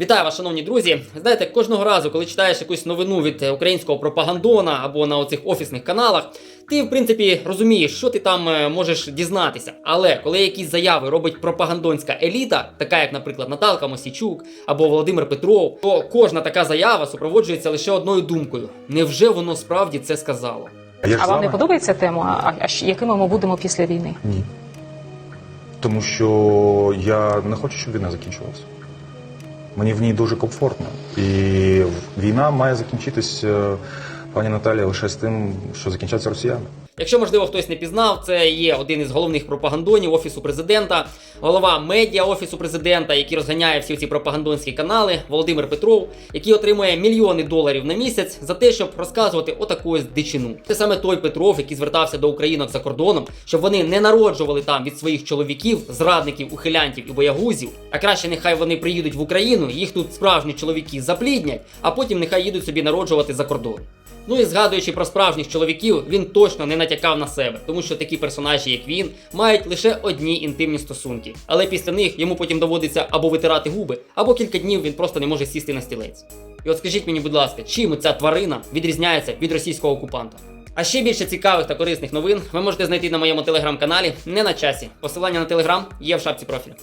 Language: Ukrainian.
Вітаю вас, шановні друзі. Знаєте, кожного разу, коли читаєш якусь новину від е, українського пропагандона або на оцих офісних каналах, ти в принципі розумієш, що ти там е, можеш дізнатися. Але коли якісь заяви робить пропагандонська еліта, така як, наприклад, Наталка Мосійчук або Володимир Петров, то кожна така заява супроводжується лише одною думкою: невже воно справді це сказало? А, А вам не подобається тема? А, а якими ми будемо після війни? Ні. Тому що я не хочу, щоб війна закінчилася. Мені в ній дуже комфортно. І війна має закінчитись, е, пані Наталія, лише з тим, що закінчаться росіяни. Якщо, можливо, хтось не пізнав, це є один із головних пропагандонів Офісу президента, голова медіа Офісу президента, який розганяє всі ці пропагандонські канали, Володимир Петров, який отримує мільйони доларів на місяць за те, щоб розказувати отаку ось дичину. Це саме той Петров, який звертався до українок за кордоном, щоб вони не народжували там від своїх чоловіків, зрадників, ухилянтів і боягузів. А краще нехай вони приїдуть в Україну, їх тут справжні чоловіки запліднять, а потім нехай їдуть собі народжувати за кордон. Ну і згадуючи про справжніх чоловіків, він точно не натякав на себе, тому що такі персонажі, як він, мають лише одні інтимні стосунки. Але після них йому потім доводиться або витирати губи, або кілька днів він просто не може сісти на стілець. І от скажіть мені, будь ласка, чим ця тварина відрізняється від російського окупанта? А ще більше цікавих та корисних новин ви можете знайти на моєму телеграм-каналі не на часі. Посилання на телеграм є в шапці профілю.